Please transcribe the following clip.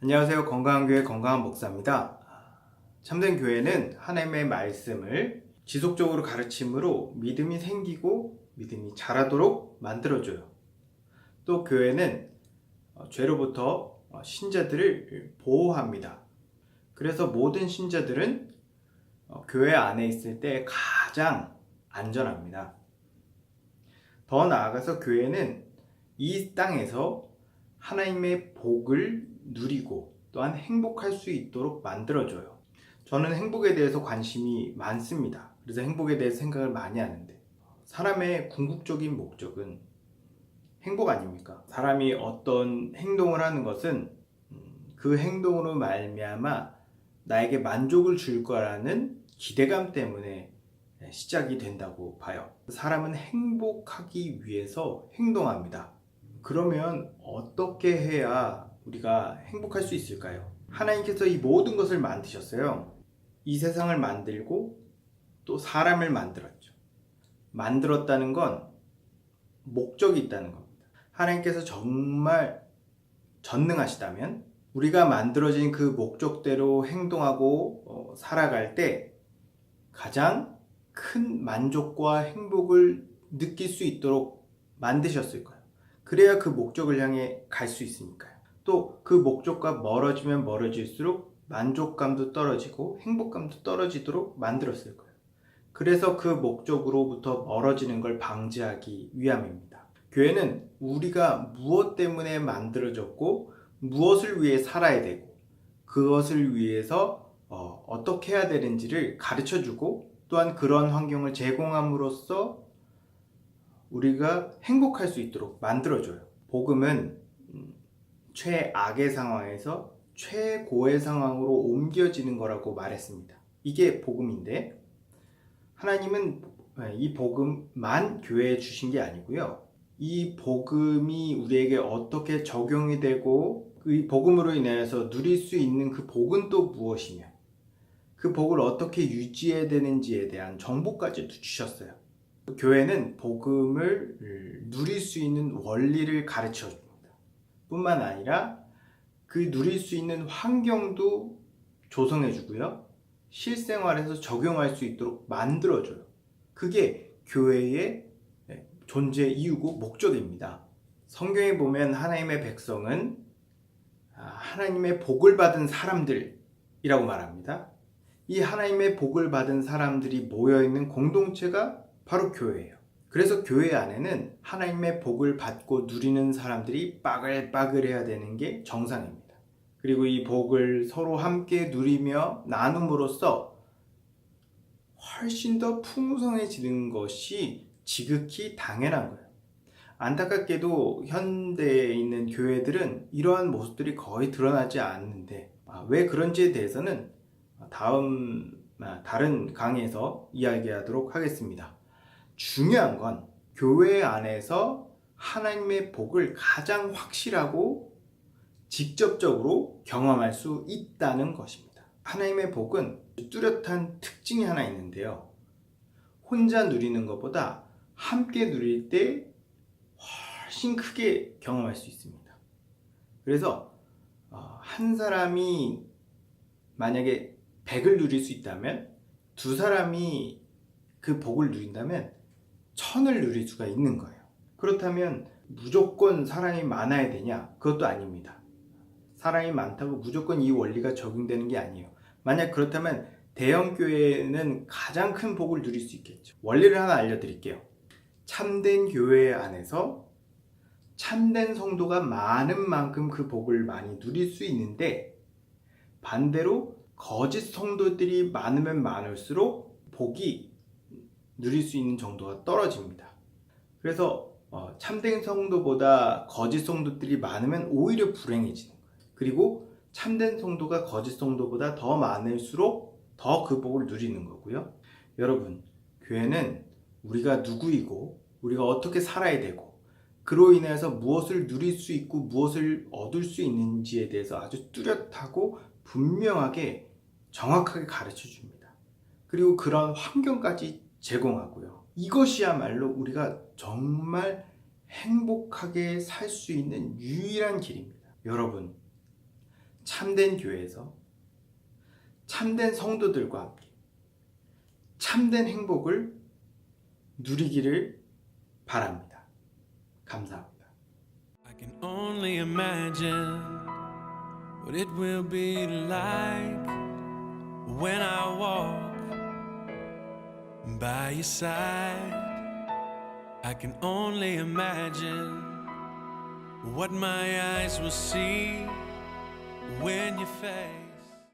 안녕하세요. 건강한 교회 건강한 목사입니다. 참된 교회는 하나님의 말씀을 지속적으로 가르침으로 믿음이 생기고 믿음이 자라도록 만들어줘요. 또 교회는 어, 죄로부터 어, 신자들을 보호합니다. 그래서 모든 신자들은 어, 교회 안에 있을 때 가장 안전합니다. 더 나아가서 교회는 이 땅에서 하나님의 복을 누리고 또한 행복할 수 있도록 만들어줘요. 저는 행복에 대해서 관심이 많습니다. 그래서 행복에 대해서 생각을 많이 하는데 사람의 궁극적인 목적은 행복 아닙니까? 사람이 어떤 행동을 하는 것은 음, 그 행동으로 말미암아 나에게 만족을 줄 거라는 기대감 때문에 시작이 된다고 봐요. 사람은 행복하기 위해서 행동합니다. 그러면 어떻게 해야 우리가 행복할 수 있을까요? 하나님께서 이 모든 것을 만드셨어요. 이 세상을 만들고 또 사람을 만들었죠. 만들었다는 건 목적이 있다는 겁니다. 하나님께서 정말 전능하시다면 우리가 만들어진 그 목적대로 행동하고 어, 살아갈 때 가장 큰 만족과 행복을 느낄 수 있도록 만드셨을 거예요. 그래야 그 목적을 향해 갈 수 있으니까요. 또 그 목적과 멀어지면 멀어질수록 만족감도 떨어지고 행복감도 떨어지도록 만들었을 거예요. 그래서 그 목적으로부터 멀어지는 걸 방지하기 위함입니다. 교회는 우리가 무엇 때문에 만들어졌고 무엇을 위해 살아야 되고 그것을 위해서 어, 떻게 해야 되는지를 가르쳐 주고 또한 그런 환경을 제공함으로써 우리가 행복할 수 있도록 만들어줘요. 복음은 음, 최악의 상황에서 최고의 상황으로 옮겨지는 거라고 말했습니다. 이게 복음인데 하나님은 이 복음만 교회에 주신 게 아니고요. 이 복음이 우리에게 어떻게 적용이 되고 이 복음으로 인해서 누릴 수 있는 그 복은 또 무엇이며 그 복을 어떻게 유지해야 되는지에 대한 정보까지도 주셨어요. 교회는 복음을 누릴 수 있는 원리를 가르쳐 줍니다. 뿐만 아니라 그 누릴 수 있는 환경도 조성해 주고요. 실생활에서 적용할 수 있도록 만들어 줘요. 그게 교회의 존재 이유고 목적입니다. 성경에 보면 하나님의 백성은 아, 하나님의 복을 받은 사람들이라고 말합니다. 이 하나님의 복을 받은 사람들이 모여 있는 공동체가 바로 교회예요. 그래서 교회 안에는 하나님의 복을 받고 누리는 사람들이 빠글빠글해야 되는 게 정상입니다. 그리고 이 복을 서로 함께 누리며 나눔으로써 훨씬 더 풍성해지는 것이 지극히 당연한 거예요. 안타깝게도 현대에 있는 교회들은 이러한 모습들이 거의 드러나지 않는데 아, 왜 그런지에 대해서는 다음 아, 다른 강의에서 이야기하도록 하겠습니다. 중요한 건 교회 안에서 하나님의 복을 가장 확실하고 직접적으로 경험할 수 있다는 것입니다. 하나님의 복은 뚜렷한 특징이 하나 있는데요. 혼자 누리는 것보다 함께 누릴 때 훨씬 크게 경험할 수 있습니다. 그래서 어, 한 사람이 만약에 100을 누릴 수 있다면 두 사람이 그 복을 누린다면 천을 누릴 수가 있는 거예요. 그렇다면 무조건 사람이 많아야 되냐? 그것도 아닙니다. 사람이 많다고 무조건 이 원리가 적용되는 게 아니에요. 만약 그렇다면 대형 교회는 가장 큰 복을 누릴 수 있겠죠. 원리를 하나 알려드릴게요. 참된 교회 안에서 참된 성도가 많은 만큼 그 복을 많이 누릴 수 있는데 반대로 거짓 성도들이 많으면 많을수록 복이 누릴 수 있는 정도가 떨어집니다. 그래서 어, 참된 성도보다 거짓 성도들이 많으면 오히려 불행해지는 거예요. 그리고 참된 성도가 거짓 성도보다 더 많을수록 더 그 복을 누리는 거고요. 여러분, 교회는 우리가 누구이고 우리가 어떻게 살아야 되고 그로 인해서 무엇을 누릴 수 있고 무엇을 얻을 수 있는지에 대해서 아주 뚜렷하고 분명하게 정확하게 가르쳐 줍니다. 그리고 그런 환경까지 제공하고요. 이것이야말로 우리가 정말 행복하게 살 수 있는 유일한 길입니다. 여러분, 참된 교회에서 참된 성도들과 함께 참된 행복을 누리기를 바랍니다. 감사합니다. I can only imagine what it will be like when I walk by your side. I can only imagine what my eyes will see when you fade.